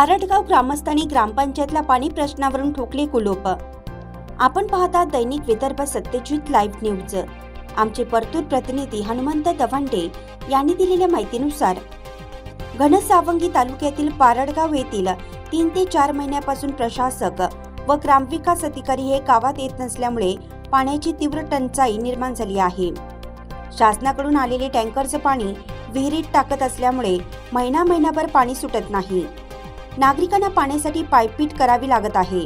पारडगाव ग्रामस्थांनी ग्रामपंचायतला पाणी प्रश्नावरून ठोकले कुलोप. आपण पाहता दैनिक विदर्भ सत्यजित लाईव्ह न्यूज. आमचे परतूर प्रतिनिधी हनुमंत दवांडे यांनी दिलेल्या माहितीनुसार घनसावंगी तालुक्यातील पारडगाव येथील तीन ते चार महिन्यापासून प्रशासक व ग्रामविकास अधिकारी हे गावात येत नसल्यामुळे पाण्याची तीव्र टंचाई निर्माण झाली आहे. शासनाकडून आलेले टँकरचं पाणी विहिरीत टाकत असल्यामुळे महिना महिनाभर पाणी सुटत नाही. नागरिकांना पाण्यासाठी पायपीट करावी लागत आहे.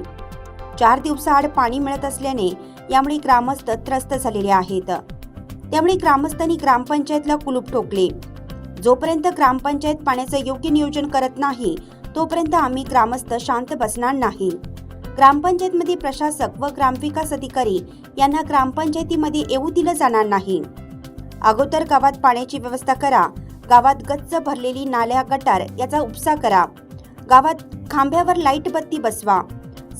चार दिवसाआड पाणी मिळत असल्याने यामुळे ग्रामस्थ त्रस्त झालेले आहेत. त्यामुळे ग्रामस्थांनी ग्रामपंचायतला कुलूप ठोकले. जोपर्यंत ग्रामपंचायत पाण्याचं योग्य नियोजन करत नाही तोपर्यंत आम्ही ग्रामस्थ शांत बसणार नाही. ग्रामपंचायतमध्ये प्रशासक व ग्रामविकास अधिकारी यांना ग्रामपंचायतीमध्ये येऊ दिलं जाणार नाही. अगोदर गावात पाण्याची व्यवस्था करा. गावात गच्च भरलेली नाल्या गटार याचा उपसा करा. गावात खांब्यावर लाइट बत्ती बसवा.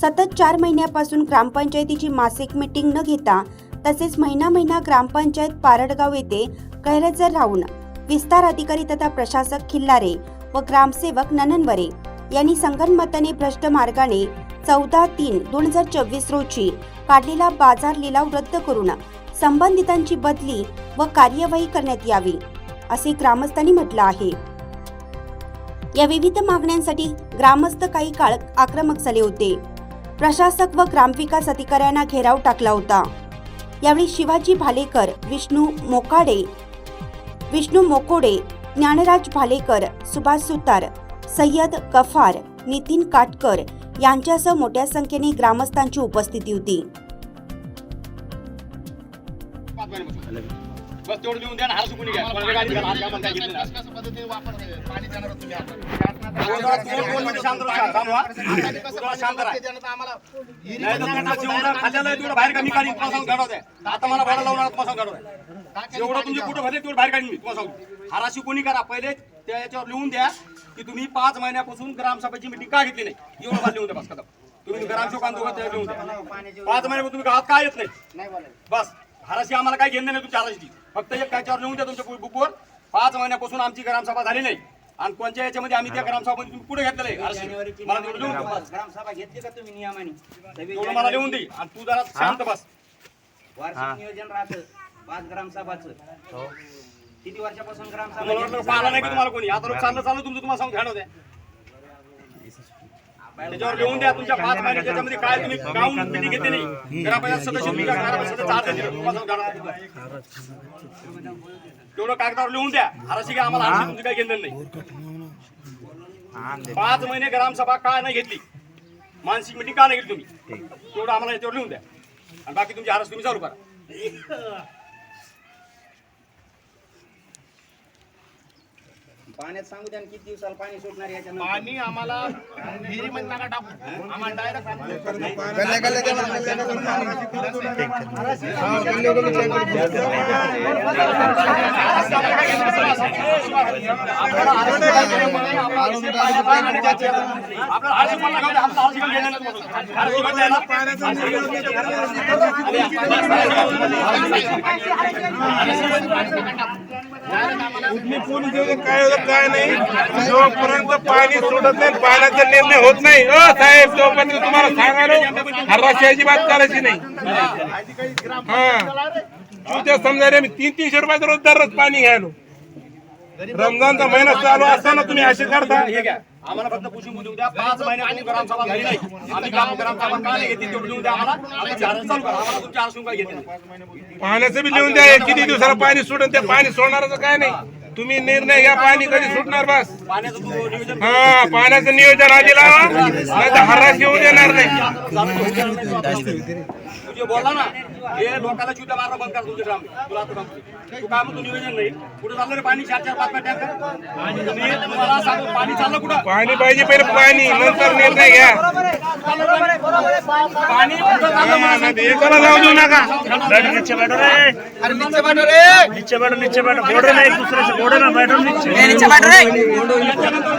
सतत चार महिन्यापासून ग्रामपंचायतीची मासिक मीटिंग न घेता तसेच महिना महिना ग्रामपंचायत पारडगाव येथे गैरहजर राहून विस्तार अधिकारी तथा प्रशासक खिल्लारे व ग्रामसेवक नननवरे यांनी संगनमताने भ्रष्ट मार्गाने चौदा तीन दोन हजार चोवीस रोजी काढलेला बाजार लिलाव रद्द करून संबंधितांची बदली व कार्यवाही करण्यात यावी असे ग्रामस्थांनी म्हटलं आहे. या विविध मागण्यांसाठी ग्रामस्थ काही काळ आक्रमक झाले होते. प्रशासक व ग्रामविकास अधिकाऱ्यांना घेराव टाकला होता. यावेळी शिवाजी भालेकर विष्णू मोकाडे विष्णू मोकोडे ज्ञानराज भालेकर सुभाष सुतार सय्यद गफार नितीन काटकर यांच्यासह मोठ्या संख्येने ग्रामस्थांची उपस्थिती होती. बस तेवढं लिहून द्या ना हार चुकून घ्या कोणाला गाडी घ्या, हात घ्या, म्हणता घेतलं हा. तुमचं जेवढं का तुमचे कुठं भरले तेवढं बाहेर काढीन मी तुम्हाला हाराशी कोणी करा पहिले त्या याच्यावर लिहून द्या की तुम्ही पाच महिन्यापासून ग्रामसभेची मिटिंग का घेतली नाही एवढं मला लिहून द्या बस कदम तुम्ही ग्रामसेवक आंदोलन त्यावर लिहून द्या पाच महिन्यापासून तुम्ही गावात काय येत नाही बस हाराशी आम्हाला काय घेणं नाही तुमच्या हाराशी फक्त एक त्याच्यावर लिहून द्या तुमच्या बुकवर पाच महिन्यापासून आमची ग्रामसभा झाली नाही. आणि कोणत्या याच्यामध्ये आम्ही त्या तुम्ही पुढे घेतलेलं आहे. मला तेवढं लिहून. ग्रामसभा घेतली का तुम्ही नियमाने? तेवढं मला लिहून दे. आणि तू जरा शांत बस. वार्षिक नियोजन राहतं. पाच ग्रामसभाचं. किती वर्षापासून ग्रामसभा तुम्हाला वाटलं घेतली? पाहिलं नाही की तुम्हाला कोणी? आता लोक चाललं चाललं तुमचं तुम्हाला सांगून घ्या त्याच्यावर लिहून द्या तुमच्या पाच महिन्याच्या त्याच्यामध्ये काय तुम्ही गाऊन मिटिंग घेते नाही. ग्रामपंचायत सदस्य तुम्ही काय ग्रामपंचायत सदस्य देतील, तेवढं कागदावर लिहून द्या. हराशी काय आम्हाला हराशी तुमची काही घेणं नाही. पाच महिने ग्रामसभा का नाही घेतली? मानसिक मिटिंग का नाही घेतली तुम्ही? तेवढं आम्हाला याच्यावर लिहून द्या. आणि बाकी तुमची हरास तुम्ही चालू करा. पाण्यात सांगू द्या ना किती दिवसाला पाणी सुटणार याच्या पाणी आम्हाला विहिरीमध्ये नका टाकू डायरेक्ट काय होतं काय नाही. जोपर्यंत पाणी सोडत नाही पाण्याचा निर्णय होत नाही. अ साहेब जोपर्यंत तुम्हाला सांगायला हर्राशी अजिबात करायची नाही. हा. तुझ्या समजा रे मी तीन तीनशे रुपयाचा रोज दररोज पाणी घ्यायलो. रमजानचा महिना चालू असताना तुम्ही असे करता. हे घ्या आम्हाला फक्त पुसून देऊ द्या पाच महिने आम्ही ग्रामसभा झाली नाही. आम्ही काम ग्रामसभा का नाही घेतली? ते देऊन द्या आम्हाला. आमची हरास चालू करा. आम्हाला तुमच्या हरास काय घेतली? पाण्याचं बी लिहून द्या. किती दिवसाला पाणी सोडून ते पाणी सोडणारच काय नाही. तुम्ही निर्णय घ्या पाणी कधी सुटणार बस. पाण्याचं तू नियोजन हा पाण्याचं नियोजन आधी लावा नाही तर हराश येऊ देणार नाही. तू जे बोलला ना हे लोकांना चुद्ध मारणं बंद कर तुझे ग्राम तुला आता सांगतो. तू काय म्हणतो नियोजन नाही. कुठे चाललं रे पाणी? चार चार पाच पाच टँकर तुम्ही तुम्हाला सांगतो पाणी चाललं कुठं? पाणी पाहिजे पहिले पाणी. नंतर निर्णय घ्या. पाणी कुठं चाललं मला हा, सांग. नाही तर एकाला जाऊ देऊ नका नीचे बैठो रे नीचे बैठो नीचे बैठो बॉर्डर में एक दूसरे से बॉर्डर में बैठो नीचे याच्यानंतर पाण्याचे पैसे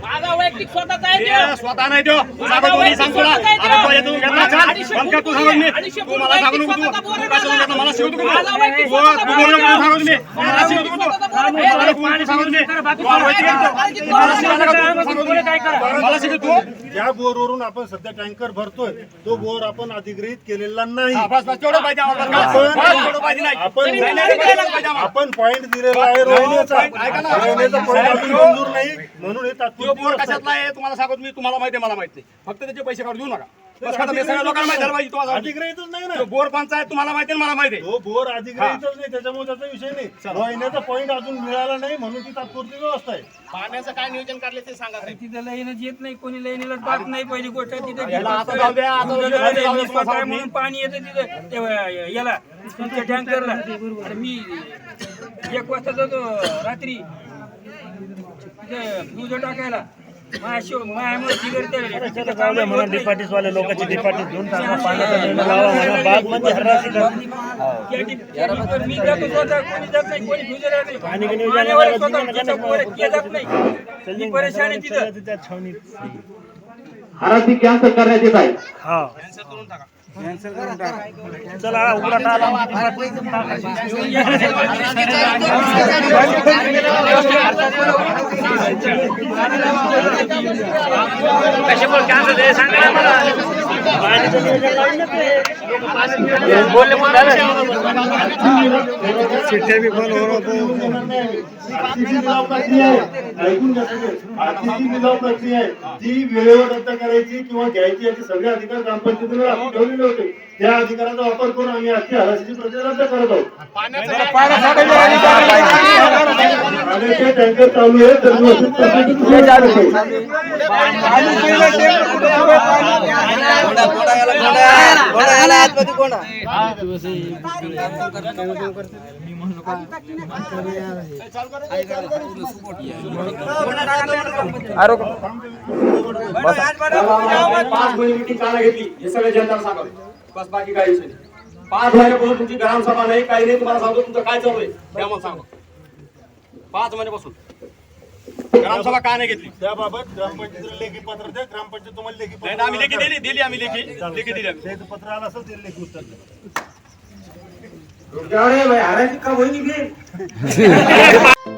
माझा वैयक्तिक स्वतःचा आहे स्वतः नाही तो सांगतो चाल बंद कर तू सांगत मी तू मला सांगू नको तू तू काय सांगू नको मला शिकवतो का तू तू बोलू नको सांगत मी? मला शिकवतो का तू मला कोणी सांगत मी? तू मला माहिती आहे का? मला शिकवतो का तू? सांगतो मी. मला शिकवतो ज्या बोरवरून आपण सध्या टँकर भरतोय. तो बोर आपण अधिग्रहित केलेला नाही. हा, बस बस तेवढं पाहिजे आम्हाला. बस, बस, तेवढं पाहिजे नाही. आपण नाही, नाही, नाही, पाहिजे आम्हाला. आपण पॉइंट दिलेला आहे रोहिणीचा. ऐका ना. रोहिणीचा पॉइंट अजून मंजूर नाही. म्हणून हे तो तात्पुरती बोर. कशातला आहे? तुम्हाला सांगतो मी तुम्हाला माहिती आहे मला माहिती आहे. फक्त त्याचे पैसे काढून देऊ नका. लोकांना माहिती झालं पाहिजे तुम्हाला अधिग्रहितच नाही ना. तो बोर पंचायत तुम्हाला माहिती आहे मला माहिती आहे. तो बोर अधिग्रहितच नाही त्याच्यामुळे त्याचा विषय नाही. रोहिण्याचा पॉइंट अजून मिळाला नाही म्हणून ती तात्पुरती व्यवस्था आहे. पाण्याचं काय नियोजन काढले ते सांगा साहेब. तिथं लाईनच येत नाही कोणी लाईनीला जात नाही पहिली गोष्ट तिथं. याला आता जाऊ द्या, आता तुझं जाऊ द्या, जाऊ द्या, जाऊ द्या, स्वतः जाऊ द्या. म्हणून पाणी येतं तिथं. ते याला तुमच्या टँकरला. मी एक वाजता जातो रात्री. तिथे दूध टाकायला. म्हणा डिपार्टीस वाले लोकांची डिपार्टीस घेऊन टाका पाण्याचा निर्णय लावा म्हणा बाग म्हणजे करा. तिथं पोरं ते जात नाही मी परेशान आहे. हा चला उघडा. पाण्याचं नियोजन लावून देते. बोलले पण झालं. चिठ्ठ्या बी बंद होणार ती वेळेवर रद्द करायची किंवा घ्यायची याचे सगळे अधिकार ग्रामपंचायतीला ठेवलेले होते त्या अधिकाराचा वापर करून आम्ही आजची हराशीची प्रक्रिया रद्द करत आहोत टँकर चालू आहे तर पाच महिने मिटिंग काला घेतली. हे सगळं जनताला सांगावे. बस बाकी काही विषय नाही. पाच महिन्यापासून तुमची ग्रामसभा नाही काही नाही तुम्हाला सांगतो तुमचं काय चालू आहे. ते आम्हाला सांगा. पाच महिन्यापासून. ग्रामसभा का नाही घेतली? त्याबाबत ग्रामपंचायतीला लेखी पत्र द्या. ग्रामपंचायत तुम्हाला लेखी नाही ना, आम्ही लेखी दिली दिली आम्ही लेखी. लेखी दिली आम्ही. त्याचं पत्र आलं असेल ते लेखी उत्तर द्या.